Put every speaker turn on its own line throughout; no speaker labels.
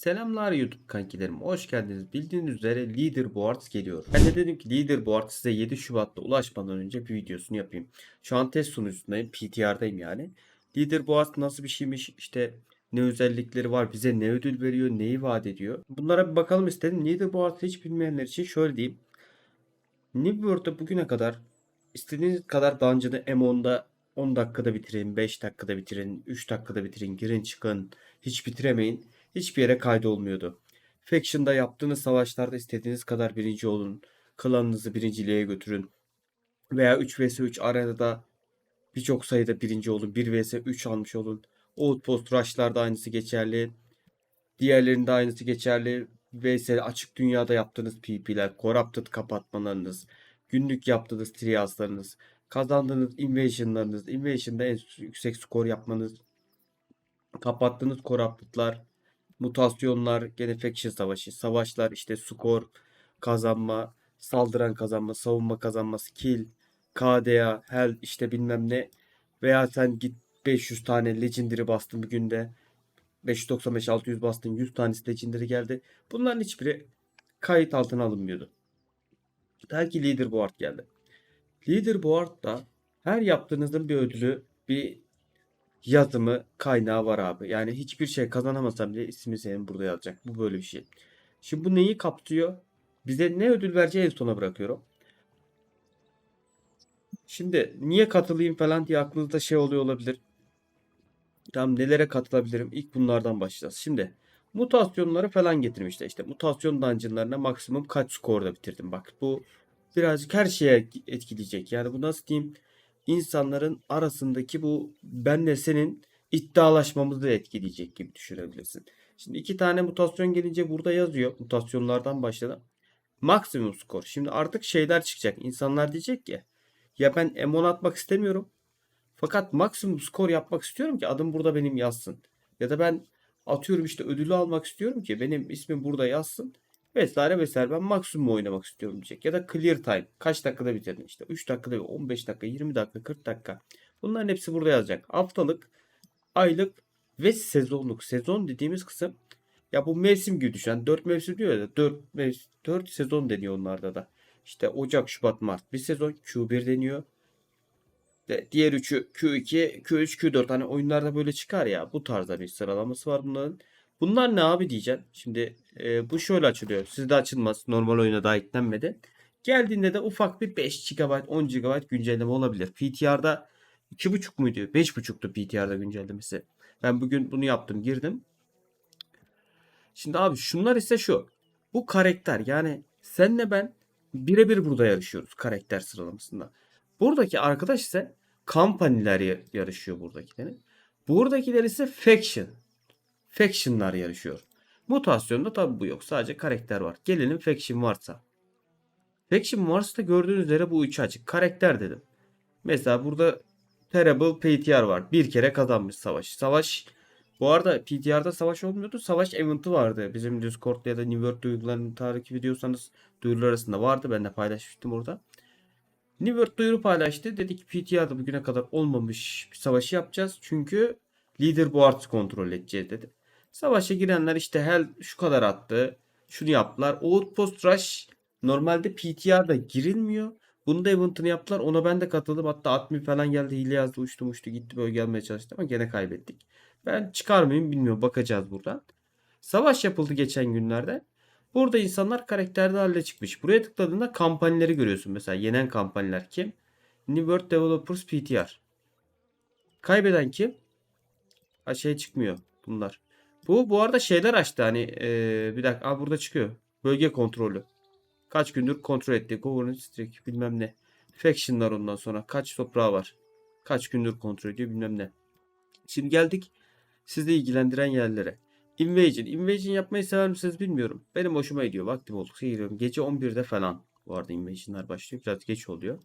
Selamlar YouTube kankilerim. Hoş geldiniz. Bildiğiniz üzere Leaderboards geliyor. Ben de dedim ki Leaderboard size 7 Şubat'ta ulaşmadan önce bir videosunu yapayım. Şu an test sunucusundayım. PTR'dayım yani. Leaderboards nasıl bir şeymiş? İşte ne özellikleri var? Bize ne ödül veriyor? Neyi vaat ediyor? Bunlara bir bakalım istedim. Leaderboards hiç bilmeyenler için şöyle diyeyim. New World'da bugüne kadar istediğiniz kadar dungeon'ı M10'da 10 dakikada bitirin, 5 dakikada bitirin, 3 dakikada bitirin, girin çıkın, hiç bitiremeyin. Hiçbir yere kaydolmuyordu. Faction'da yaptığınız savaşlarda istediğiniz kadar birinci olun. Klanınızı birinciliğe götürün. Veya 3 vs 3 arenada birçok sayıda birinci olun. 1 vs 3 almış olun. Outpost Rush'larda aynısı geçerli. Diğerlerinde aynısı geçerli. vs açık dünyada yaptığınız PvP'ler, Corrupted kapatmalarınız, günlük yaptığınız triaslarınız, kazandığınız invasion'larınız, invasion'da en yüksek skor yapmanız, kapattığınız Corrupted'lar, mutasyonlar, gene faction savaşı, savaşlar, işte skor, kazanma, saldıran kazanma, savunma kazanma, skill, KDA, hell işte bilmem ne. Veya sen git 500 tane legendary bastın bir günde. 595 600 bastın 100 tanesi legendary geldi. Bunların hiçbiri kayıt altına alınmıyordu. Belki leaderboard geldi. Leaderboard'da her yaptığınızın bir ödülü, bir yazımı, kaynağı var abi. Yani hiçbir şey kazanamasam bile ismi senin burada yazacak. Bu böyle bir şey. Şimdi bu neyi kapsıyor? Bize ne ödül vereceği en sona bırakıyorum. Şimdi niye katılayım falan diye aklınızda şey oluyor olabilir. Tam nelere katılabilirim? İlk bunlardan başlayacağız. Şimdi mutasyonları falan getirmişler. İşte mutasyon dungeonlarına maksimum kaç skorda bitirdim. Bak bu birazcık her şeye etkileyecek. Yani bu nasıl diyeyim? İnsanların arasındaki bu benle senin iddialaşmamızı etkileyecek gibi düşünebilirsin. Şimdi iki tane mutasyon gelince burada yazıyor. Mutasyonlardan başladı. Maksimum skor. Şimdi artık şeyler çıkacak. İnsanlar diyecek ki ya ben M10 atmak istemiyorum. Fakat maksimum skor yapmak istiyorum ki adım burada benim yazsın. Ya da ben atıyorum işte ödülü almak istiyorum ki benim ismim burada yazsın. Vesaire vesaire ben maksimum oynamak istiyorum diyecek. Ya da clear time. Kaç dakikada bitirdin işte. 3 dakikada 15 dakika 20 dakika 40 dakika. Bunların hepsi burada yazacak. Haftalık, aylık ve sezonluk. Sezon dediğimiz kısım ya bu mevsim gibi düşen. 4 mevsim diyor ya 4, mevsim, 4 sezon deniyor onlarda da. İşte Ocak, Şubat, Mart bir sezon. Q1 deniyor. De, diğer üçü Q2, Q3, Q4 hani oyunlarda böyle çıkar ya. Bu tarzda bir sıralaması var bunların. Bunlar ne abi diyeceksin. Şimdi e, bu şöyle açılıyor. Sizde açılmaz. Normal oyuna daha eklenmedi. Geldiğinde de ufak bir 5 GB, 10 GB güncelleme olabilir. PTR'da 2.5 muydu? 5.5'tu PTR'da güncellemesi. Ben bugün bunu yaptım, girdim. Şimdi abi şunlar ise şu. Bu karakter yani senle ben birebir burada yarışıyoruz karakter sıralamasında. Buradaki arkadaş ise kampaniler yarışıyor buradakilerin. Buradakiler ise faction. Faction'lar yarışıyor. Mutasyonda tabi bu yok. Sadece karakter var. Gelelim faction varsa. Faction varsa gördüğünüz üzere bu üç açık. Karakter dedim. Mesela burada Terrible PTR var. Bir kere kazanmış savaş. Savaş bu arada PTR'da savaş olmuyordu. Savaş eventi vardı. Bizim Discord'da ya da New World duyurularını takip ediyorsanız duyurular arasında vardı. Ben de paylaşmıştım orada. New World duyuru paylaştı. Dedi ki PTR'da bugüne kadar olmamış bir savaşı yapacağız. Çünkü Leaderboard'ı kontrol edeceğiz dedi. Savaşa girenler işte hell şu kadar attı. Şunu yaptılar. Outpost Rush normalde PTR'da girilmiyor. Bunu da event'ını yaptılar. Ona ben de katıldım. Hatta admin falan geldi. Hile yazdı. Uçtu uçtu gitti. Böyle gelmeye çalıştı ama gene kaybettik. Ben çıkar mıyım bilmiyorum. Bakacağız buradan. Savaş yapıldı geçen günlerde. Burada insanlar karakterde halde çıkmış. Buraya tıkladığında kampanyaları görüyorsun. Mesela yenen kampanyalar kim? New World Developers PTR. Kaybeden kim? Ha şey çıkmıyor bunlar. Bu bu arada şeyler açtı hani ee, bir dakika Aa, burada çıkıyor. Bölge kontrolü. Kaç gündür kontrol etti. Governance Streak bilmem ne. Faction'lar ondan sonra. Kaç toprağı var. Kaç gündür kontrol ediyor bilmem ne. Şimdi geldik sizi ilgilendiren yerlere. Invasion. Invasion yapmayı sever misiniz bilmiyorum. Benim hoşuma gidiyor. Vaktim oldukça giriyorum. Gece 11'de falan. Bu arada Invasion'lar başlıyor. Biraz geç oluyor.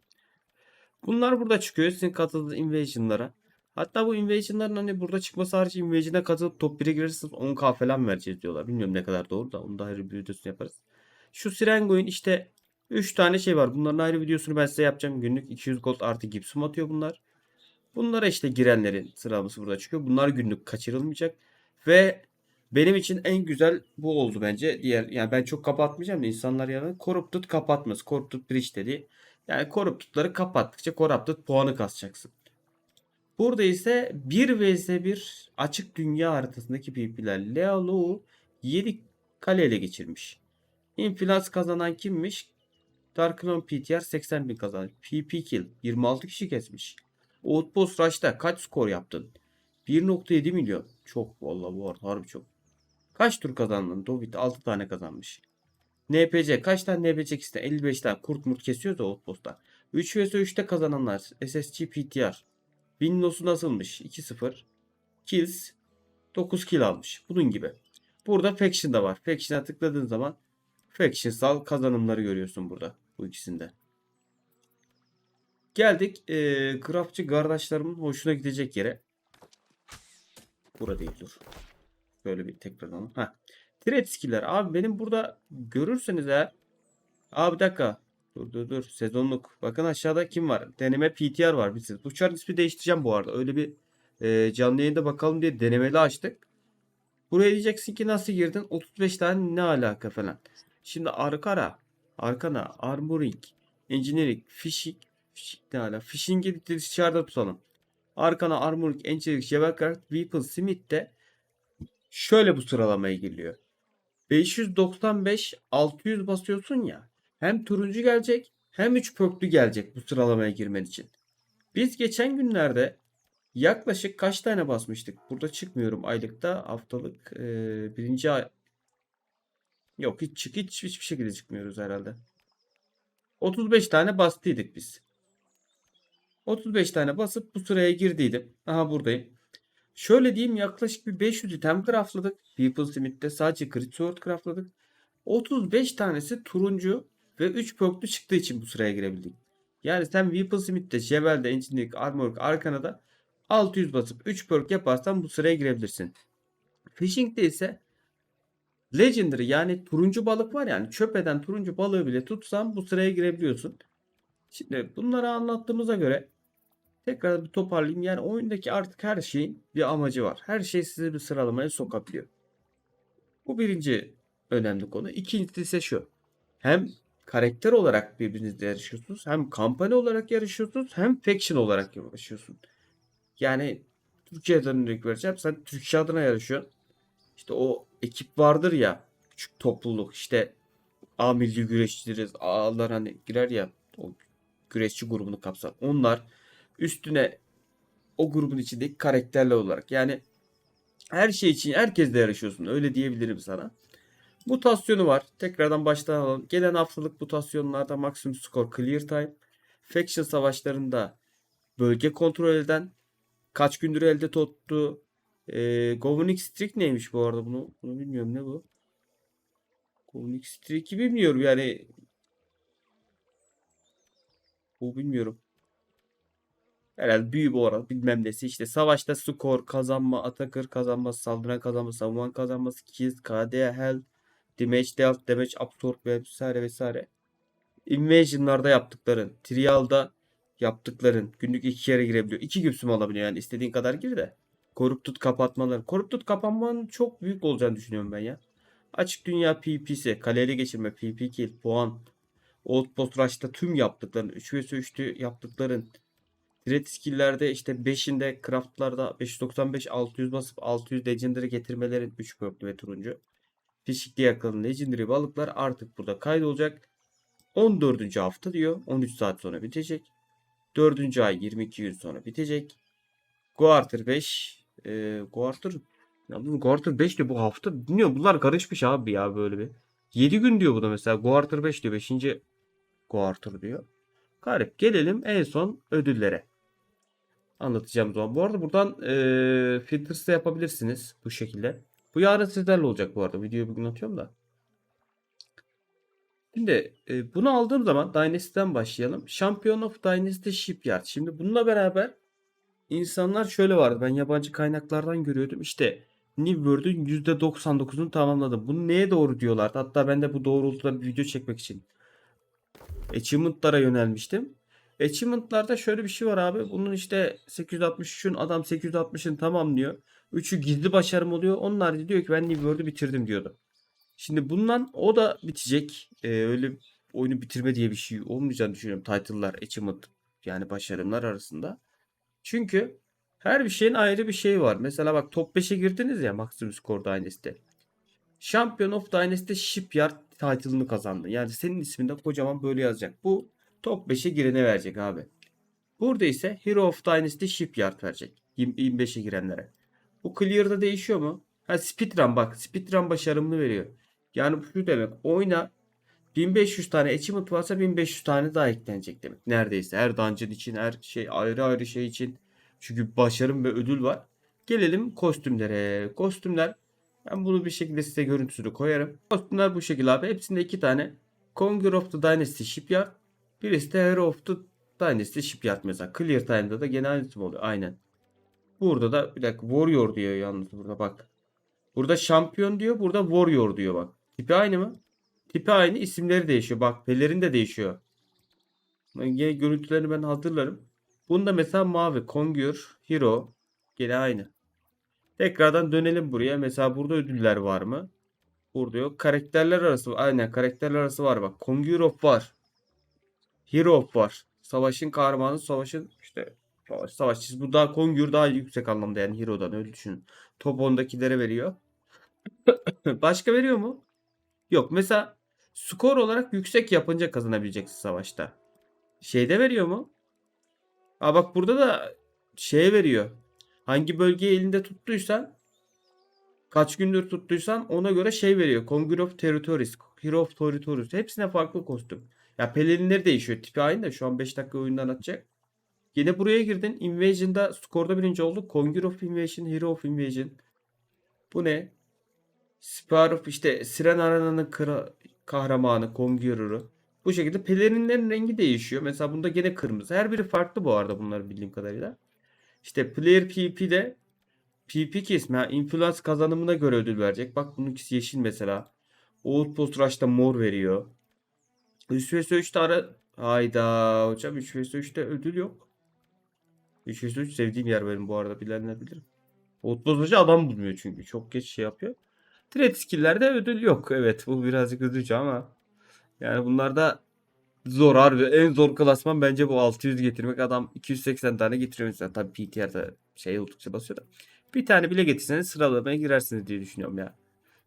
Bunlar burada çıkıyor. Sizin katıldığınız Invasion'lara. Hatta bu Invasion'ların hani burada çıkması hariç Invasion'a katılıp top 1'e girirseniz 10k falan vereceğiz diyorlar. Bilmiyorum ne kadar doğru da onu da ayrı bir videosunu yaparız. Şu Sirengo'nun işte 3 tane şey var. Bunların ayrı videosunu ben size yapacağım. Günlük 200 gold artı gipsum atıyor bunlar. Bunlara işte girenlerin sıralaması burada çıkıyor. Bunlar günlük kaçırılmayacak. Ve Benim için en güzel bu oldu bence. Diğer yani ben çok kapatmayacağım da insanlar yani corrupted kapatmaz. Corrupted breach dedi. Yani corrupted'ları kapattıkça corrupted puanı kasacaksın. Burada ise 1 vs 1 açık dünya haritasındaki PvP'ler. Lealo 7 kale ele geçirmiş. Influence kazanan kimmiş? Darknon PTR 80 bin kazanmış. PP kill 26 kişi kesmiş. Outpost Rush'ta kaç skor yaptın? 1.7 milyon. Çok vallahi bu arada harbi çok. Kaç tur kazandın? Dovit 6 tane kazanmış. NPC kaç tane NPC iste? 55 tane kurt murt kesiyor da Outpost'ta. 3 vs 3'te kazananlar. SSG PTR. Winlows'u nasılmış? 2-0. Kills 9 kill almış. Bunun gibi. Burada Faction da var. Faction'a tıkladığın zaman Factionsal kazanımları görüyorsun burada. Bu ikisinde. Geldik eee craftçı kardeşlerimin hoşuna gidecek yere. Burada değil dur. Böyle bir tekrardan. Ha. Thread skill'ler. Abi benim burada görürseniz eğer. Abi dakika. Dur dur dur. Sezonluk. Bakın aşağıda kim var? Deneme PTR var. Biz. Bu çarın ismi değiştireceğim bu arada. Öyle bir e, canlı yayında bakalım diye denemeli açtık. Buraya diyeceksin ki nasıl girdin? 35 tane ne alaka falan. Şimdi arkana, arkana, armoring, engineering, fishing, fishing ne ala? Fishing'i dışarıda tutalım. Arkana armoring, engineering, Javakrant, weapon, smith de şöyle bu sıralamaya geliyor. 595 600 basıyorsun ya. Hem turuncu gelecek hem 3 pörtlü gelecek bu sıralamaya girmen için. Biz geçen günlerde yaklaşık kaç tane basmıştık? Burada çıkmıyorum aylıkta haftalık e, birinci ay Yok hiç çık hiç hiçbir şekilde çıkmıyoruz herhalde. 35 tane bastıydık biz. 35 tane basıp bu sıraya girdiydim. Aha buradayım. Şöyle diyeyim yaklaşık bir 500 item craftladık. People Smith'te sadece Crit Sword craftladık. 35 tanesi turuncu ve 3 pörklü çıktığı için bu sıraya girebildik. Yani sen Weapon Smith'te, Javel'de, Engineering, Armor, Arkana'da 600 basıp 3 perk yaparsan bu sıraya girebilirsin. Fishing'de ise Legendary yani turuncu balık var yani çöp eden turuncu balığı bile tutsan bu sıraya girebiliyorsun. Şimdi bunları anlattığımıza göre tekrar bir toparlayayım. Yani oyundaki artık her şeyin bir amacı var. Her şey sizi bir sıralamaya sokabiliyor. Bu birinci önemli konu. İkincisi ise şu. Hem karakter olarak birbirinizle yarışıyorsunuz. Hem kampanya olarak yarışıyorsunuz. Hem faction olarak yarışıyorsun. Yani Türkiye'den örnek vereceğim. Sen Türkiye adına yarışıyorsun. İşte o ekip vardır ya. Küçük topluluk. işte A milli güreşçileriz. A'lar hani girer ya. O güreşçi grubunu kapsar. Onlar üstüne o grubun içindeki karakterler olarak. Yani her şey için herkesle yarışıyorsun. Öyle diyebilirim sana. Mutasyonu var. Tekrardan baştan alalım. Gelen haftalık mutasyonlarda maksimum skor clear time. Faction savaşlarında bölge kontrol eden kaç gündür elde tuttu. E, Governing Streak neymiş bu arada bunu? Bunu bilmiyorum ne bu? Governing Streak'i bilmiyorum yani. Bu bilmiyorum. Herhalde büyü bu arada bilmem nesi işte savaşta skor kazanma, atakır kazanması, saldıran kazanması, savunan kazanması, kills, KD, health, damage dealt, damage absorb vesaire vesaire. Invasion'larda yaptıkların, Trial'da yaptıkların günlük iki kere girebiliyor. İki güpsüm alabiliyor yani istediğin kadar gir de. Corrupted kapatmaları. Corrupted kapanmanın çok büyük olacağını düşünüyorum ben ya. Açık dünya PvP'si, kaleli geçirme, PvP kill, puan, Outpost Rush'ta tüm yaptıkların, 3 vs 3'tü yaptıkların, Threat skill'lerde işte 5'inde craft'larda 595 600 basıp 600 legendary getirmelerin 3 purple ve turuncu. Fishing'de yakalanan legendary balıklar artık burada kaydolacak. 14. hafta diyor. 13 saat sonra bitecek. 4. ay 22 gün sonra bitecek. Quarter 5 e, Quarter ya bu Quarter 5 diyor bu hafta. Bilmiyorum bunlar karışmış abi ya böyle bir. 7 gün diyor bu da mesela. Quarter 5 diyor. 5. Quarter diyor. Garip. Gelelim en son ödüllere. Anlatacağım zaman. Bu arada buradan e, filtres de yapabilirsiniz bu şekilde. Bu yarın sizlerle olacak bu arada. Videoyu bugün atıyorum da. Şimdi e, bunu aldığım zaman Dynasty'den başlayalım. Champion of Dynasty Shipyard. Şimdi bununla beraber insanlar şöyle vardı. Ben yabancı kaynaklardan görüyordum. İşte New World'ün %99'unu tamamladım. Bunu neye doğru diyorlardı? Hatta ben de bu doğrultuda bir video çekmek için achievement'lara yönelmiştim. Achievement'larda şöyle bir şey var abi. Bunun işte 863'ün adam 860'ını tamamlıyor. Üçü gizli başarım oluyor. Onun harici diyor ki ben New World'u bitirdim diyordu. Şimdi bundan o da bitecek. Ee, öyle oyunu bitirme diye bir şey olmayacağını düşünüyorum. Title'lar, achievement yani başarımlar arasında. Çünkü her bir şeyin ayrı bir şeyi var. Mesela bak top 5'e girdiniz ya Maximum Score Dynasty'de. Champion of Dynasty Shipyard title'ını kazandın. Yani senin isminde kocaman böyle yazacak. Bu top 5'e girene verecek abi. Burada ise Hero of Dynasty Shipyard verecek. 25'e girenlere. Bu Clear'da değişiyor mu? Ha speedrun bak. Speedrun başarımını veriyor. Yani bu şu demek. Oyuna 1500 tane achievement varsa 1500 tane daha eklenecek demek. Neredeyse her dungeon için her şey ayrı ayrı şey için. Çünkü başarım ve ödül var. Gelelim kostümlere. Kostümler ben bunu bir şekilde size görüntüsünü koyarım. Kostümler bu şekilde abi. Hepsinde iki tane. Conquer of the Dynasty Shipyard. Birisi de Hero of the Dynasty Shipyard mesela. Clear Time'da da gene aynısı oluyor. Aynen. Burada da bir dakika Warrior diyor yalnız burada bak. Burada şampiyon diyor. Burada Warrior diyor bak. Tipi aynı mı? Tipi aynı. isimleri değişiyor. Bak pelerin de değişiyor. Görüntülerini ben hazırlarım. Bunda mesela mavi. Conquer, Hero. Gene aynı. Tekrardan dönelim buraya. Mesela burada ödüller var mı? Burada yok. Karakterler arası Aynen karakterler arası var bak. Conquer of var. Hero of var. Savaşın kahramanı savaşın işte savaş savaşçısı. Bu daha Conquer daha yüksek anlamda yani Hero'dan öyle düşünün. Top 10'dakilere veriyor. Başka veriyor mu? Yok. Mesela skor olarak yüksek yapınca kazanabileceksin savaşta. Şeyde veriyor mu? Aa bak burada da şeye veriyor. Hangi bölgeyi elinde tuttuysan kaç gündür tuttuysan ona göre şey veriyor. Conquer of Territories, Hero of Territories. Hepsine farklı kostüm. Ya pelerinleri değişiyor. Tipi aynı da şu an 5 dakika oyundan atacak. Yine buraya girdin. Invasion'da skorda birinci olduk. Conquer of Invasion, Hero of Invasion. Bu ne? Spar of işte Siren Arena'nın kra- kahramanı, Conqueror'ı. Bu şekilde pelerinlerin rengi değişiyor. Mesela bunda gene kırmızı. Her biri farklı bu arada bunların bildiğim kadarıyla. İşte Player PvP'de PvP kesme, ha, influence kazanımına göre ödül verecek. Bak bununkisi yeşil mesela. Outpost Rush'ta mor veriyor. 3 vs 3'te ara... Hayda hocam 3 vs 3'te ödül yok. 3 vs 3 sevdiğim yer benim bu arada bilenler bilir. Outpost Rush'ı adam bulmuyor çünkü. Çok geç şey yapıyor. Threat skill'lerde ödül yok. Evet bu birazcık üzücü ama. Yani bunlarda zor harbi. En zor klasman bence bu 600 getirmek. Adam 280 tane getiriyor mesela. Tabii PTR'da şey oldukça basıyor da. Bir tane bile getirseniz sıralamaya girersiniz diye düşünüyorum ya.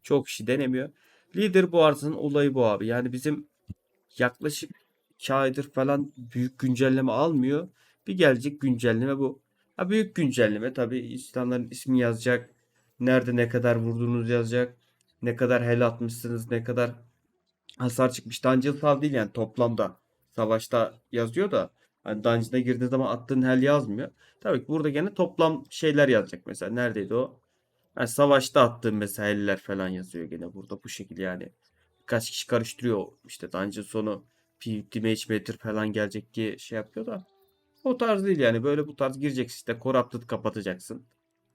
Çok kişi denemiyor. Leader bu arzının olayı bu abi. Yani bizim yaklaşık 2 aydır falan büyük güncelleme almıyor. Bir gelecek güncelleme bu. Ha büyük güncelleme tabii insanların ismi yazacak. Nerede ne kadar vurduğunuz yazacak. Ne kadar hel atmışsınız, ne kadar hasar çıkmış. Dungeonsal değil yani toplamda. Savaşta yazıyor da hani dungeon'a girdiğin zaman attığın hel yazmıyor. Tabii ki burada gene toplam şeyler yazacak mesela. Neredeydi o? Yani savaşta attığın mesela heller falan yazıyor gene burada bu şekilde yani. Birkaç kişi karıştırıyor işte dungeon sonu PvP match meter falan gelecek diye şey yapıyor da. O tarz değil yani böyle bu tarz gireceksin işte corrupted kapatacaksın.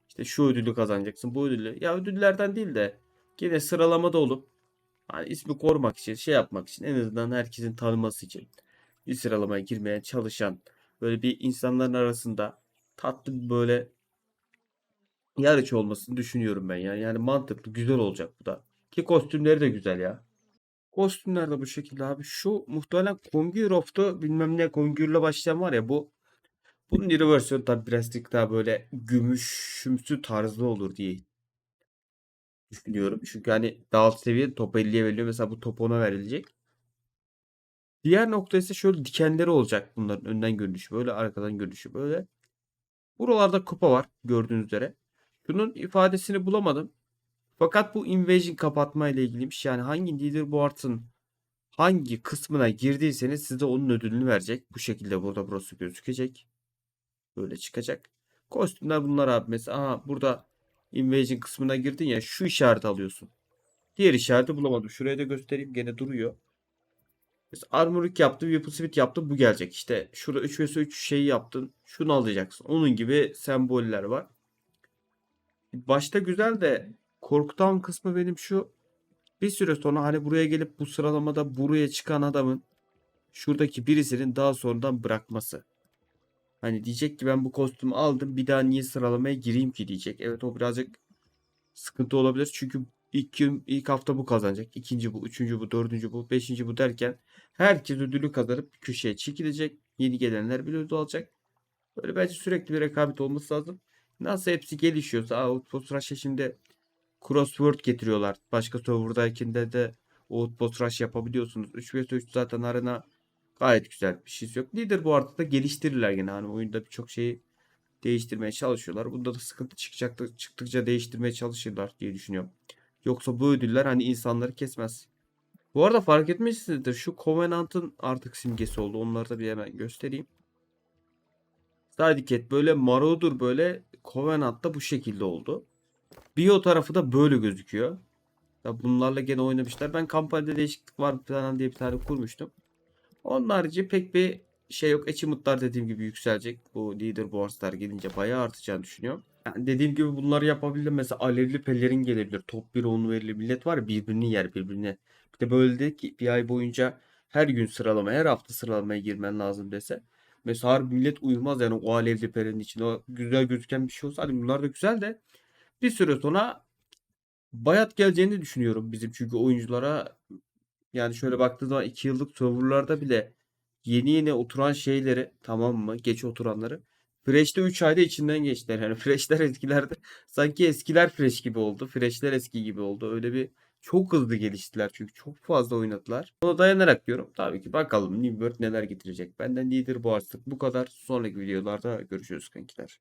İşte şu ödülü kazanacaksın bu ödülü. Ya ödüllerden değil de gene sıralamada olup hani ismi korumak için şey yapmak için en azından herkesin tanıması için bir sıralamaya girmeye çalışan böyle bir insanların arasında tatlı böyle yarış olmasını düşünüyorum ben yani. Yani mantıklı güzel olacak bu da. Ki kostümleri de güzel ya. Kostümler de bu şekilde abi. Şu muhtemelen Conquer of'tu bilmem ne Conquer'la başlayan var ya bu bunun iri versiyonu tabi birazcık daha böyle gümüşümsü tarzı olur diye düşünüyorum. Çünkü hani daha alt seviye top 50'ye veriliyor. Mesela bu top 10'a verilecek. Diğer nokta ise şöyle dikenleri olacak bunların önden görünüşü böyle arkadan görünüşü böyle. Buralarda kupa var gördüğünüz üzere. Bunun ifadesini bulamadım. Fakat bu invasion kapatma ile ilgiliymiş. Yani hangi leaderboard'ın hangi kısmına girdiyseniz size onun ödülünü verecek. Bu şekilde burada burası gözükecek. Böyle çıkacak. Kostümler bunlar abi. Mesela aha, burada invasion kısmına girdin ya şu işareti alıyorsun. Diğer işareti bulamadım. Şuraya da göstereyim. Gene duruyor. Mesela armorik yaptım. Weapon speed yaptım. Bu gelecek. İşte şurada 3 vs 3 şeyi yaptın. Şunu alacaksın. Onun gibi semboller var. Başta güzel de korkutan kısmı benim şu. Bir süre sonra hani buraya gelip bu sıralamada buraya çıkan adamın şuradaki birisinin daha sonradan bırakması. Hani diyecek ki ben bu kostümü aldım bir daha niye sıralamaya gireyim ki diyecek. Evet o birazcık sıkıntı olabilir. Çünkü ilk ilk hafta bu kazanacak. ikinci bu, üçüncü bu, dördüncü bu, beşinci bu derken herkes ödülü kazanıp köşeye çekilecek. Yeni gelenler bir ödül alacak. Böyle bence sürekli bir rekabet olması lazım. Nasıl hepsi gelişiyorsa Outpost Rush'a şimdi crossword getiriyorlar. Başka serverdayken de de Outpost Rush yapabiliyorsunuz. 3 vs 3 zaten arena gayet güzel bir şey yok. Leader bu arada da geliştirirler gene. Hani oyunda birçok şeyi değiştirmeye çalışıyorlar. Bunda da sıkıntı çıkacaktır. Çıktıkça değiştirmeye çalışırlar diye düşünüyorum. Yoksa bu ödüller hani insanları kesmez. Bu arada fark etmişsinizdir. Şu Covenant'ın artık simgesi oldu. Onları da bir hemen göstereyim. Sidecat böyle Marauder böyle Covenant'ta bu şekilde oldu. Bio tarafı da böyle gözüküyor. Ya bunlarla gene oynamışlar. Ben kampanyada değişiklik var falan diye bir tane kurmuştum. Onun harici pek bir şey yok. Achievement'lar dediğim gibi yükselecek. Bu leaderboards'lar gelince bayağı artacağını düşünüyorum. Yani dediğim gibi bunları yapabildim. Mesela alevli pelerin gelebilir. Top 1 onu verilir. Millet var ya birbirini yer birbirine. Bir de böyle de ki bir ay boyunca her gün sıralama, her hafta sıralamaya girmen lazım dese. Mesela harbi millet uyumaz yani o alevli pelerin içinde. O güzel gözüken bir şey olsa. Hani bunlar da güzel de bir süre sonra bayat geleceğini düşünüyorum bizim çünkü oyunculara yani şöyle baktığın zaman 2 yıllık serverlarda bile yeni yeni oturan şeyleri tamam mı? Geç oturanları. Fresh'te 3 ayda içinden geçtiler. Yani Fresh'ler eskilerde sanki eskiler Fresh gibi oldu. Fresh'ler eski gibi oldu. Öyle bir çok hızlı geliştiler çünkü çok fazla oynadılar. Ona dayanarak diyorum. Tabii ki bakalım New World neler getirecek. Benden lider bu artık bu kadar. Sonraki videolarda görüşürüz kankiler.